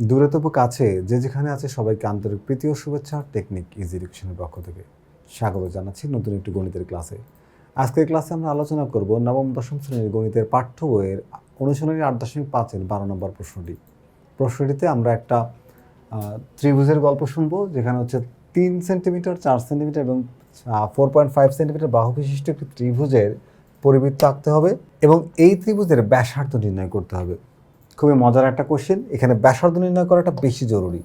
দূরে তবু কাছে, যে যেখানে আছে সবাইকে আন্তরিক প্রীতি ও শুভেচ্ছা, টেকনিক ইজি এডুকেশনের পক্ষ থেকে। স্বাগত জানাচ্ছি নতুন একটি গণিতের ক্লাসে। আজকের ক্লাসে আমরা আলোচনা করব নবম, দশম শ্রেণির গণিতের পাঠ্য বইয়ের অনুশীলনী আট দশমিক পাঁচের বারো নম্বর প্রশ্নটি। প্রশ্নটিতে আমরা একটা ত্রিভুজের গল্প শুনব, যেখানে হচ্ছে তিন সেন্টিমিটার, চার সেন্টিমিটার এবং ফোর পয়েন্ট ফাইভ সেন্টিমিটার বাহু বিশিষ্ট একটি ত্রিভুজের পরিবৃত্ত আঁকতে হবে এবং এই ত্রিভুজের ব্যাসার্থ নির্ণয় করতে হবে। খুবই মজার একটা কোশ্চেন এখানে ব্যাসার্ধ নির্ণয় করাটা বেশি জরুরি।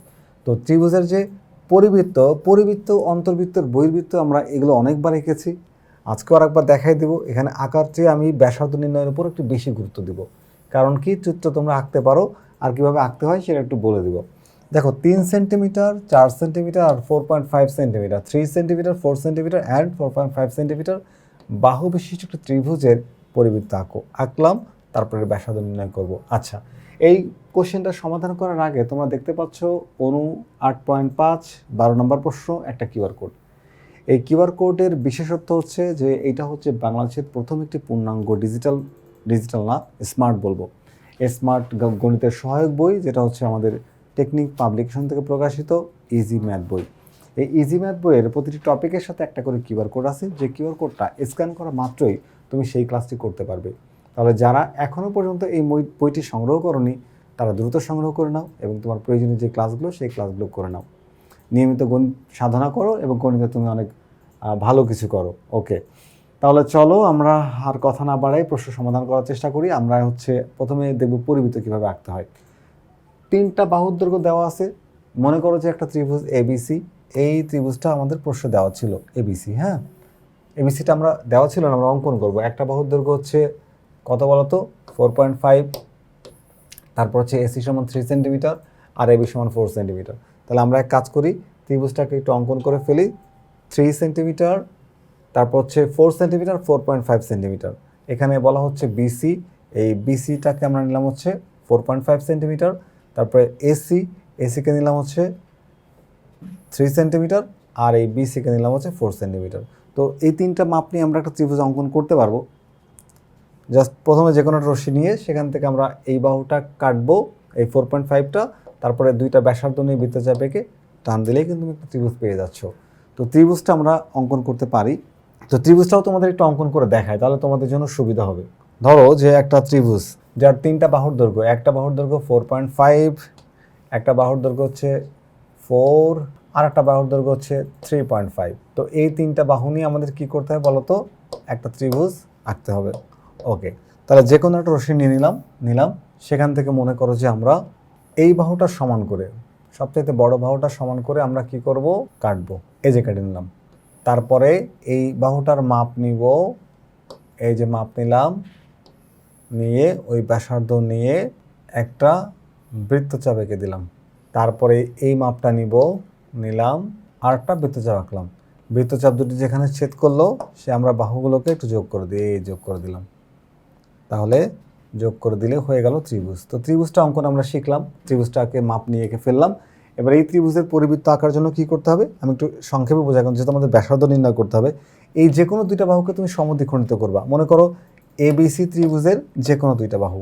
তো ত্রিভুজের যে পরিবৃত্ত পরিবৃত্ত, অন্তর্বৃত্তর বহির্বৃত্ত আমরা এগুলো অনেকবার এঁকেছি। আজকেও আরেকবার দেখাই দেবো। এখানে আঁকার চেয়ে আমি ব্যাসার্ধ নির্ণয়ের উপর একটু বেশি গুরুত্ব দিব। কারণ কি? চিত্র তোমরা আঁকতে পারো। আর কীভাবে আঁকতে হয় সেটা একটু বলে দিব। দেখো, তিন সেন্টিমিটার, চার centimetre, R four point five centimetre. Three centimetre four centimetre and four point five centimetre বাহু বিশিষ্ট একটা ত্রিভুজের পরিবৃত্ত আঁকো। আঁকলাম, তারপরে ব্যাসার্ধ নির্ণয় করব। আচ্ছা এই কোশ্চেনটা সমাধান করার আগে তোমরা দেখতে পাচ্ছ অনু আট পয়েন্ট পাঁচ, বারো নম্বর প্রশ্ন, একটা কিউআর কোড। এই কিউআর কোডের বিশেষত্ব হচ্ছে যে এটা হচ্ছে বাংলাদেশের প্রথম একটি পূর্ণাঙ্গ ডিজিটাল ডিজিটাল না, স্মার্ট বলব। স্মার্ট গণিতের সহায়ক বই, যেটা হচ্ছে আমাদের টেকনিক পাবলিকেশন থেকে প্রকাশিত ইজি ম্যাথ বই। এই ইজি ম্যাথ বইয়ের প্রতিটি টপিকের সাথে একটা করে কিউআর কোড আছে, যে কিউআর কোডটা স্ক্যান করা মাত্রই তুমি সেই ক্লাসটি করতে পারবে। তাহলে যারা এখনও পর্যন্ত এই বই- বইটি সংগ্রহ করনি, তারা দ্রুত সংগ্রহ করে নাও এবং তোমার প্রয়োজনীয় যে ক্লাসগুলো, সেই ক্লাসগুলো করে নাও। নিয়মিত গণিত সাধনা করো এবং গণিতে তুমি অনেক ভালো কিছু করো। ওকে তাহলে চলো আমরা আর কথা না বাড়াই প্রশ্ন সমাধান করার চেষ্টা করি। আমরা হচ্ছে প্রথমে দেখব পরিবৃত্ত কীভাবে আঁকতে হয়। তিনটা বাহুর দৈর্ঘ্য দেওয়া আছে। মনে করো যে একটা ত্রিভুজ এবিসি এই ত্রিভুজটা আমাদের প্রশ্ন দেওয়া ছিল এবিসি হ্যাঁ? এবিসিটা আমরা, দেওয়া ছিল না, আমরা অঙ্কন করব। একটা বাহুর দৈর্ঘ্য হচ্ছে কত বলতো ফোর পয়েন্ট ফাইভ তারপর হচ্ছে এসি সমান থ্রি সেন্টিমিটার আর এবি সমান ফোর সেন্টিমিটার তাহলে আমরা এক কাজ করি, ত্রিভুজটাকে একটু অঙ্কন করে ফেলি। থ্রি সেন্টিমিটার তারপর হচ্ছে four centimetre four point five centimetre এখানে বলা হচ্ছে বিসি এই বিসিটাকে আমরা নিলাম হচ্ছে ফোর পয়েন্ট ফাইভ সেন্টিমিটার তারপরে এসি এসিকে নিলাম হচ্ছে থ্রি সেন্টিমিটার আর এই বিসিকে নিলাম হচ্ছে ফোর সেন্টিমিটার তো এই তিনটা মাপ নিয়ে আমরা একটা ত্রিভুজ অঙ্কন করতে পারব। জাস্ট প্রথমে যে কোনো রশ্মি নিয়ে সেখান থেকে আমরা এই বাহুটা কাটবো, এই ফোর পয়েন্ট ফাইভটা তারপরে দুইটা ব্যাসার্ধ নিয়ে বৃত্তচাপ এঁকে টান দিলেই কিন্তু তুমি একটা ত্রিভুজ পেয়ে যাচ্ছ। তো ত্রিভুজটা আমরা অঙ্কন করতে পারি। তো ত্রিভুজটাও তোমাদের একটু অঙ্কন করে দেখায় তাহলে তোমাদের জন্য সুবিধা হবে। ধরো যে একটা ত্রিভুজ, যার তিনটা বাহুর দৈর্ঘ্য, একটা বাহুর দৈর্ঘ্য ফোর পয়েন্ট ফাইভ একটা বাহুর দৈর্ঘ্য হচ্ছে ফোর আর একটা বাহুর দৈর্ঘ্য হচ্ছে থ্রি পয়েন্ট ফাইভ তো এই তিনটা বাহু নিয়ে আমাদের কি করতে হবে বলো তো একটা ত্রিভুজ আঁকতে হবে। ওকে তাহলে যে কোনো একটা রশ্মি নিয়ে নিলাম নিলাম। সেখান থেকে মনে করো যে আমরা এই বাহুটা সমান করে, সবচাইতে বড় বাহুটা সমান করে আমরা কি করব? কাটবো। এই যে কেটে নিলাম। তারপরে এই বাহুটার মাপ নিব। এই যে মাপ নিলাম, নিয়ে ওই ব্যাসার্ধ নিয়ে একটা বৃত্তচাপ এঁকে দিলাম। তারপরে এই মাপটা নিব, নিলাম আর একটা বৃত্তচাপ আঁকলাম। বৃত্তচাপ দুটি যেখানে ছেদ করল, সে আমরা বাহুগুলোকে একটু যোগ করে দিই, এই যোগ করে দিলাম। তাহলে যোগ করে দিলে হয়ে গেল ত্রিভুজ। তো ত্রিভুজটা অঙ্কন আমরা শিখলাম, ত্রিভুজটাকে মাপ নিয়ে এঁকে ফেললাম। এবার এই ত্রিভুজের পরিবৃত্ত আঁকার জন্য কি করতে হবে? আমি একটু সংক্ষেপে বোঝাই, কারণ যেহেতু আমাদের ব্যাসার্ধ নির্ণয় করতে হবে, এই যে কোনো দুইটা বাহুকে তুমি সমদ্বিখণ্ডিত করবা। মনে করো এ বিসি ত্রিভুজের যে কোনো দুইটা বাহু।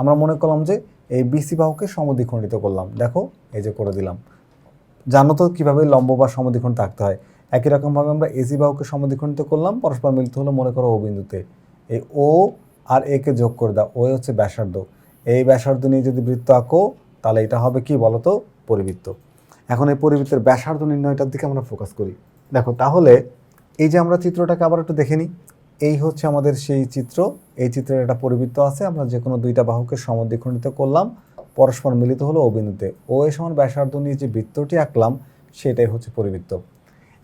আমরা মনে করলাম যে এই বিসি বাহুকে সমদ্বিখণ্ডিত করলাম। দেখো, এই যে করে দিলাম। জানো তো কীভাবে লম্ব বা সমদ্বিখণ্ডিত আঁকতে হয়? একই রকমভাবে আমরা এসি বাহুকে সমদ্বিখণ্ডিত করলাম, পরস্পর মিলিত হলো মনে করো ও বিন্দুতে। এই ও আর একে যোগ করে দাও। ও হচ্ছে ব্যাসার্ধ। এই ব্যাসার্ধ নিয়ে যদি বৃত্ত আঁকো, তাহলে এটা হবে কি বলতো? পরিবৃত্ত। এখন এই পরিবৃত্তের ব্যাসার্ধ নির্ণয়টার দিকে আমরা ফোকাস করি। দেখো, তাহলে এই যে আমরা চিত্রটাকে আবার একটু দেখে নিই এই হচ্ছে আমাদের সেই চিত্র। এই চিত্রের একটা পরিবৃত্ত আছে, আমরা যে কোনো দুইটা বাহুকে সমদ্বিখণ্ডিত করলাম, পরস্পর মিলিত হলো বিন্দুতে। ও এ সমান ব্যাসার্ধ নিয়ে যে বৃত্তটি আঁকলাম, সেটাই হচ্ছে পরিবৃত্ত।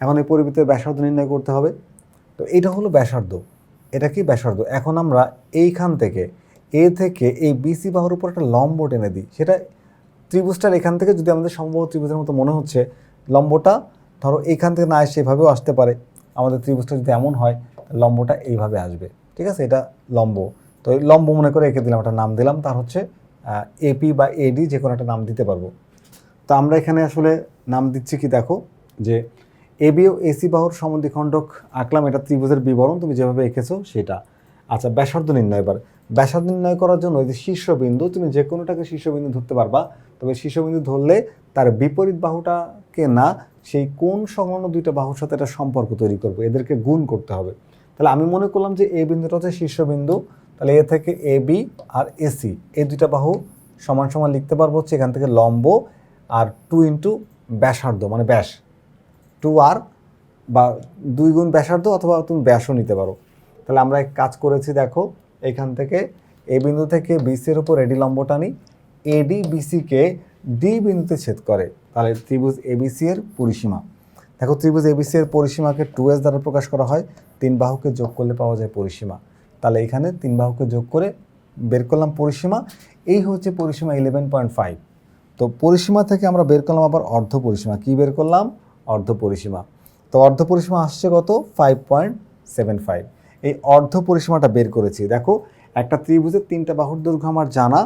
এখন এই পরিবৃত্তের ব্যাসার্ধ নির্ণয় করতে হবে। তো এটা হলো ব্যাসার্ধ। এটা কি ব্যাসার্ধ? এখন আমরা এইখান থেকে এ থেকে এই বিসি বাহুর উপর একটা লম্ব টেনে দিই। সেটা ত্রিভুজটার এখান থেকে যদি আমাদের সম্ভব ত্রিভুজের মতো মনে হচ্ছে, লম্বটা ধরো এইখান থেকে না এসে এভাবেও আসতে পারে। আমাদের ত্রিভুজটা যদি এমন হয় লম্বটা এইভাবে আসবে। ঠিক আছে? এটা লম্ব। তো এই লম্ব মনে করে এঁকে দিলাম, একটা নাম দিলাম। তার হচ্ছে এপি বা এডি যে কোনো একটা নাম দিতে পারব। তো আমরা এখানে আসলে নাম দিচ্ছি কি দেখো? যে এবি ও এসি বাহুর সমদ্বিখণ্ডক আঁকলাম, এটা ত্রিভুজের বিবরণ, তুমি যেভাবে এঁকেছো সেটা। আচ্ছা ব্যাসার্ধ নির্ণয় এবার। ব্যাসার্ধ নির্ণয় করার জন্য যে শীর্ষবিন্দু, তুমি যে কোনোটাকে শীর্ষবিন্দু ধরতে পারবা, তবে শীর্ষবিন্দু ধরলে তার বিপরীত বাহুটাকে না, সেই কোন সংলগ্ন দুইটা বাহুর সাথে একটা সম্পর্ক তৈরি করব, এদেরকে গুণ করতে হবে। তাহলে আমি মনে করলাম যে এই বিন্দুটা হচ্ছে শীর্ষবিন্দু, তাহলে এ থেকে এ বি আর এসি এই দুইটা বাহু সমান সমান লিখতে পারব হচ্ছে এখান থেকে লম্ব আর টু ইন্টু ব্যাসার্ধ মানে ব্যাস। টু আর বা দুই গুণ ব্যাসার্ধ অথবা তুমি ব্যাসও নিতে পারো। তাহলে আমরা এক কাজ করেছি, দেখো, এখান থেকে এ বিন্দু থেকে বিসির উপর এডি লম্বটা নিই। এডি বিসিকে ডি বিন্দুতে ছেদ করে, তাহলে ত্রিভুজ এবিসি এর পরিসীমা। দেখো, ত্রিভুজ এবিসি এর পরিসীমাকে টু এস দ্বারা প্রকাশ করা হয়, তিন বাহুকে যোগ করলে পাওয়া যায় পরিসীমা। তাহলে এখানে তিন বাহুকে যোগ করে বের করলাম পরিসীমা। এই হচ্ছে পরিসীমা ইলেভেন পয়েন্ট ফাইভ তো পরিসীমা থেকে আমরা বের করলাম আবার অর্ধ পরিসীমা। কী বের করলাম? অর্ধ পরিসীমা। তো অর্ধ পরিসীমা আসছে কত? ফাইভ পয়েন্ট সেভেন ফাইভ এই অর্ধ পরিসীমাটা বের করেছি। দেখো, একটা ত্রিভুজের তিনটা বাহুর দৈর্ঘ্য আমার জানা,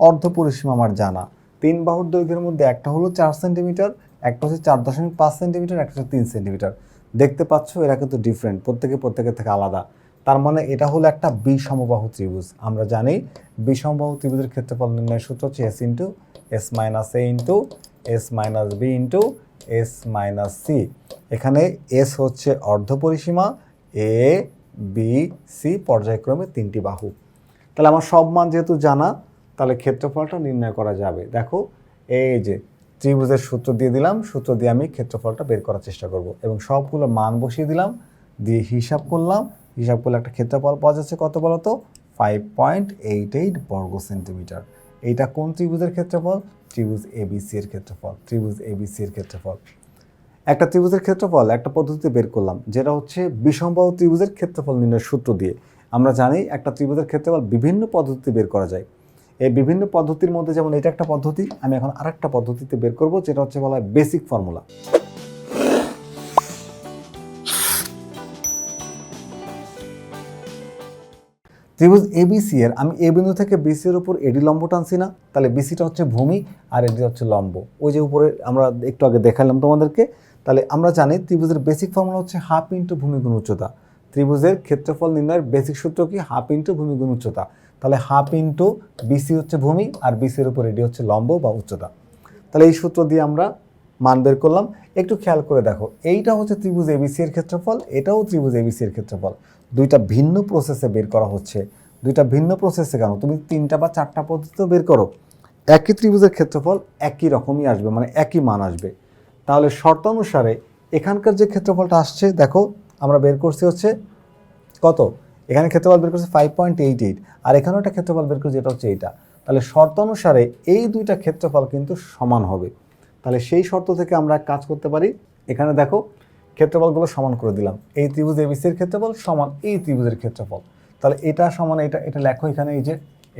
অর্ধ পরিসীমা আমার জানা। তিন বাহুর দৈর্ঘ্যের মধ্যে একটা হলো চার সেন্টিমিটার, একটা হচ্ছে চার দশমিক পাঁচ সেন্টিমিটার, একটা হচ্ছে তিন সেন্টিমিটার। দেখতে পাচ্ছ, এরা কিন্তু ডিফারেন্ট প্রত্যেকে প্রত্যেকের থেকে আলাদা। তার মানে এটা হলো একটা বিষমবাহু ত্রিভুজ। আমরা জানি বিষমবাহু ত্রিভুজের ক্ষেত্রফল নির্ণয়ের সূত্র হচ্ছে S into S minus A into S minus B into S minus C এখানে এস হচ্ছে অর্ধ পরিসীমা এ বি সি পর্যায়ক্রমে তিনটি বাহু। তাহলে আমার সব মান যেহেতু জানা, তাহলে ক্ষেত্রফলটা নির্ণয় করা যাবে। দেখো, এই যে ত্রিভুজের সূত্র দিয়ে দিলাম, সূত্র দিয়ে আমি ক্ষেত্রফলটা বের করার চেষ্টা করব। এবং সবগুলো মান বসিয়ে দিলাম, দিয়ে হিসাব করলাম। হিসাব করলে একটা ক্ষেত্রফল পাওয়া যাচ্ছে কত বলো তো ফাইভ পয়েন্ট এইট এইট বর্গ সেন্টিমিটার এইটা কোন ত্রিভুজের ক্ষেত্রফল? ত্রিভুজ এবিসি এর ক্ষেত্রফল। ত্রিভুজ এবিসি এর ক্ষেত্রফল। একটা ত্রিভুজের ক্ষেত্রফল, একটা পদ্ধতিতে বের করলাম, যেটা হচ্ছে বিষমবাহু ত্রিভুজের ক্ষেত্রফল নির্ণয়ের সূত্র দিয়ে। আমরা জানি একটা ত্রিভুজের ক্ষেত্রফল বিভিন্ন পদ্ধতিতে বের করা যায়। এই বিভিন্ন পদ্ধতির মধ্যে যেমন এটা একটা পদ্ধতি, আমি এখন আরেকটা পদ্ধতিতে বের করব, যেটা হচ্ছে বলা হয় বেসিক ফর্মুলা ত্রিভুজ এবিসি এর, আমি এ বিন্দু থেকে বিসি এর উপর এডি লম্ব টানছি না, তাহলে বিসিটা হচ্ছে ভূমি আর এডি হচ্ছে লম্ব। ওই যে উপরে আমরা একটু আগে দেখালাম তোমাদেরকে, তাহলে আমরা জানি ত্রিভুজের বেসিক ফর্মুলা হচ্ছে হাফ ইন্টু ভূমি গুণ উচ্চতা। ত্রিভুজের ক্ষেত্রফল নির্ণয়ের বেসিক সূত্র কি? হাফ ইন্টু ভূমি গুণ উচ্চতা। তাহলে হাফ ইন্টু বিসি হচ্ছে ভূমি আর বিসির উপর এডি হচ্ছে লম্ব বা উচ্চতা। তাহলে এই সূত্র দিয়ে আমরা মান বের করলাম। একটু খেয়াল করে দেখো, এইটা হচ্ছে ত্রিভুজ এবিসি এর ক্ষেত্রফল, এটাও ত্রিভুজ এবিসি এর ক্ষেত্রফল। দুইটা ভিন্ন প্রসেসে বের করা হচ্ছে। দুইটা ভিন্ন প্রসেসে কেন? তুমি তিনটা বা চারটা পদ্ধতিতেও বের করো। একই ত্রিভুজের ক্ষেত্রফল একই রকমই আসবে মানে একই মান আসবে। তাহলে শর্ত অনুসারে এখানকার যে ক্ষেত্রফলটা আসছে, দেখো, আমরা বের করছি হচ্ছে কত? এখানে ক্ষেত্রফল বের করছে ফাইভ পয়েন্ট এইট এইট আর এখানেও একটা ক্ষেত্রফল বের করছে এটা হচ্ছে এইটা। তাহলে শর্ত অনুসারে এই দুইটা ক্ষেত্রফল কিন্তু সমান হবে। তাহলে সেই শর্ত থেকে আমরা কাজ করতে পারি। এখানে দেখো, ক্ষেত্রফলগুলো সমান করে দিলাম। এই ত্রিভুজ এবিসির ক্ষেত্রফল সমান এই ত্রিভুজের ক্ষেত্রফল। তাহলে এটা সমান, এটা এটা লেখো এখানে এই যে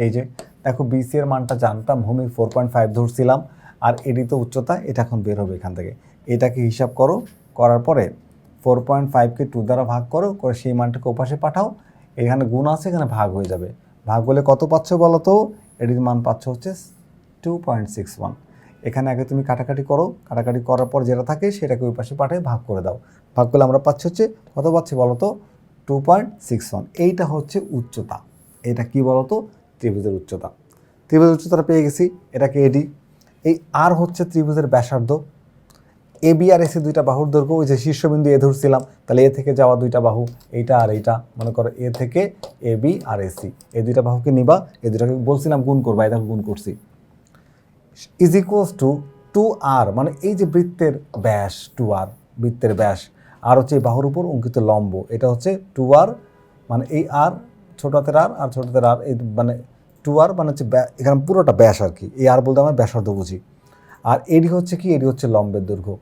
এই যে, দেখো বিসি এর মানটা জানতাম, ভূমি ফোর পয়েন্ট ফাইভ ধরছিলাম, আর এডি তো উচ্চতা, এটা এখন বের হবে এখান থেকে। এটাকে হিসাব করো, করার পরে ফোর পয়েন্ট ফাইভকে টু দ্বারা ভাগ করো, করে সেই মানটাকে ওপাশে পাঠাও। এখানে গুণ আছে, এখানে ভাগ হয়ে যাবে। ভাগ হলে কত পাচ্ছ বলো তো? এডির মান পাচ্ছ হচ্ছে টু পয়েন্ট সিক্স ওয়ান এখানে আগে তুমি কাটাকাটি করো, কাটাকাটি করার পর যেটা থাকে সেটাকে ওই পাশে পাঠিয়ে ভাগ করে দাও। ভাগ করলে আমরা পাচ্ছি হচ্ছে, কত পাচ্ছি বলো তো? টু পয়েন্ট সিক্স ওয়ান এইটা হচ্ছে উচ্চতা। এটা কি বলো তো? ত্রিভুজের উচ্চতা। ত্রিভুজের উচ্চতাটা পেয়ে গেছি। এটাকে এডি এই আর হচ্ছে ত্রিভুজের ব্যাসার্ধ। এ বি আর এসি দুইটা বাহুর দৈর্ঘ্য, ওই যে শীর্ষবিন্দু এ ধরছিলাম, তাহলে এ থেকে যাওয়া দুইটা বাহু, এইটা আর এইটা। মনে করো এ থেকে এ বি আর এসি এই দুইটা বাহুকে নিবা, এই দুটাকে বলছিলাম গুণ করবা এটা গুণ করছি। Is equals to two R মানে এই যে বৃত্তের ব্যাস টু আর বৃত্তের ব্যাস, আর হচ্ছে এই বাহুর উপর অঙ্কিত লম্ব, এটা হচ্ছে টু আর মানে এই আর ছোট হাতের আর আর ছোট হাতের আর এই মানে টু আর মানে হচ্ছে এখানে পুরোটা ব্যাস আর কি, এই আর বলতে আমরা ব্যাসার্ধ বুঝি। আর এডি হচ্ছে কি এডি হচ্ছে লম্বের দৈর্ঘ্য।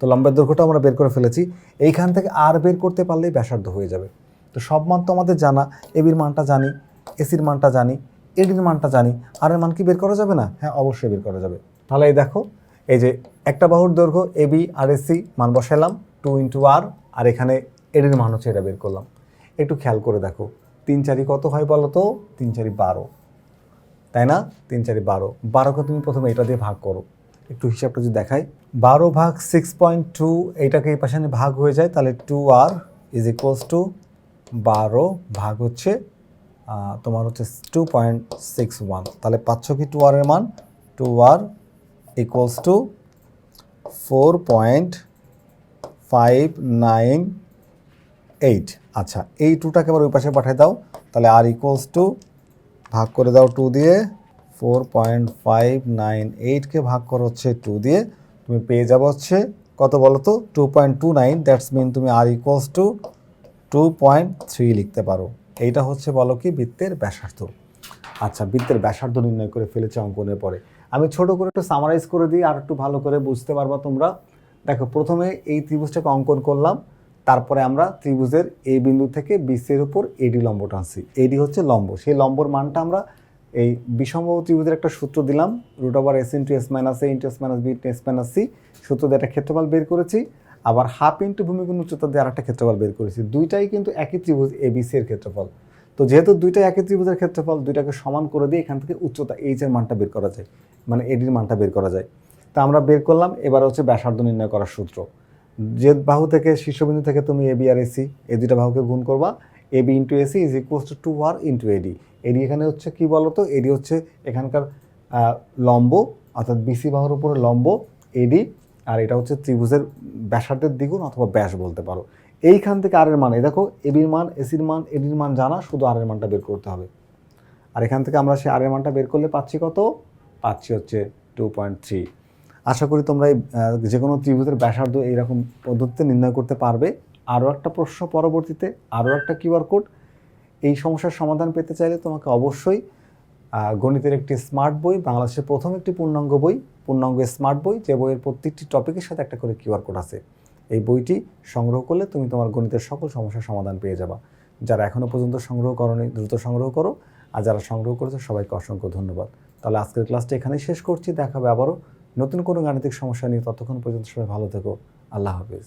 তো লম্বের দৈর্ঘ্যটা আমরা বের করে ফেলেছি, এইখান থেকে আর বের করতে পারলেই ব্যাসার্ধ হয়ে যাবে। তো সব মান তো আমাদের জানা এবির মানটা জানি এসির মানটা জানি এডির মানটা জানি। আর এর মান কি বের করা যাবে না? হ্যাঁ অবশ্যই বের করা যাবে। তাহলে এই দেখো, এই যে একটা বাহুর দৈর্ঘ্য এ বি আর এসি মান বসালাম টু ইন্টু আর আর এখানে এডির মান হচ্ছে এটা বের করলাম। একটু খেয়াল করে দেখো, তিন চারি কত হয় বলো তো? তিন চারি বারো। তাই না? তিন চারি বারো। বারোকে তুমি প্রথমে এটা দিয়ে ভাগ করো। একটু হিসাবটা যদি দেখাই, বারো ভাগ সিক্স পয়েন্ট টু এইটাকে এই পাশে ভাগ হয়ে যায়, তাহলে two R is equals to বারো ভাগ হচ্ছে তোমার হচ্ছে টু পয়েন্ট সিক্স ওয়ান তাহলে পাচ্ছ কি টু আরের মান? Two R equals to four point five nine eight আচ্ছা এই টুটাকে আবার ওই পাশে পাঠিয়ে দাও। তাহলে আর ইকুয়ালস টু ভাগ করে দাও টু দিয়ে। ফোর পয়েন্ট ফাইভ নাইন এইটকে ভাগ করো হচ্ছে টু দিয়ে। তুমি পেয়ে যাব হচ্ছে কত বলো তো? Two point two nine that's mean তুমি R equals to two point three লিখতে পারো। এইটা হচ্ছে বলো কি বৃত্তের ব্যাসার্ধ। আচ্ছা বৃত্তের ব্যাসার্ধ নির্ণয় করে ফেলেছে অঙ্কনের পরে। আমি ছোট করে একটু সামারাইজ করে দিই, আর একটু ভালো করে বুঝতে পারবা তোমরা। দেখো, প্রথমে এই ত্রিভুজটাকে অঙ্কন করলাম, তারপরে আমরা ত্রিভুজের এই বিন্দু থেকে বিসির উপর এডি লম্ব টানছি এডি হচ্ছে লম্ব। সেই লম্বর মানটা আমরা এই বিষম ত্রিভুজের একটা সূত্র দিলাম root over S into S minus A into S minus B S minus C সূত্র দিয়ে একটা ক্ষেত্রফল বের করেছি। আবার হাফ ইন্টু ভূমিগুণ উচ্চতা দিয়ে আরেকটা ক্ষেত্রফল বের করেছি। দুইটাই কিন্তু একই ত্রিভুজ এবিসি এর ক্ষেত্রফল। তো যেহেতু দুইটাই একই ত্রিভুজের ক্ষেত্রফল, দুইটাকে সমান করে দিয়ে এখান থেকে উচ্চতা এইচ এর মানটা বের করা যায় মানে এডির মানটা বের করা যায়। তা আমরা বের করলাম, এবার হচ্ছে ব্যাসার্ধ নির্ণয় করার সূত্র। যে বাহু থেকে শীর্ষবিন্দু থেকে তুমি এবি আর এসি এই দুইটা বাহুকে গুণ করবা। AB into AC is equals to two R into AD AD এখানে হচ্ছে কি বলতো? এডি হচ্ছে এখানকার লম্ব, অর্থাৎ বিসি বাহুর উপরে লম্ব এডি আর এটা হচ্ছে ত্রিভুজের ব্যাসার্ধের দ্বিগুণ অথবা ব্যাস বলতে পারো। এইখান থেকে আরের মান, এই দেখো এবির মান এসির মান এডির মান জানা, শুধু আরের মানটা বের করতে হবে। আর এখান থেকে আমরা সেই আরের মানটা বের করলে পাচ্ছি কত? পাচ্ছি হচ্ছে টু পয়েন্ট থ্রি আশা করি তোমরা এই যে কোনো ত্রিভুজের ব্যাসার্ধ এইরকম পদ্ধতিতে নির্ণয় করতে পারবে। আরও একটা প্রশ্ন পরবর্তীতে, আরও একটা কিউআর কোড। এই সমস্যার সমাধান পেতে চাইলে তোমাকে অবশ্যই গণিতের একটি স্মার্ট বই, বাংলাদেশের প্রথম একটি পূর্ণাঙ্গ বই পূর্ণাঙ্গ স্মার্ট বই, যে বইয়ের প্রত্যেকটি টপিকের সাথে একটা করে কিউআর কোড আছে। এই বইটি সংগ্রহ করলে তুমি তোমার গণিতের সকল সমস্যার সমাধান পেয়ে যাবা। যারা এখনও পর্যন্ত সংগ্রহ করনি, দ্রুত সংগ্রহ করো। আর যারা সংগ্রহ করেছে, সবাইকে অসংখ্য ধন্যবাদ। তাহলে আজকের ক্লাসটা এখানেই শেষ করছি। দেখা হবে আবারও নতুন কোনো গাণিতিক সমস্যা নিয়ে। ততক্ষণ পর্যন্ত সবাই ভালো থেকো। আল্লাহ হাফিজ।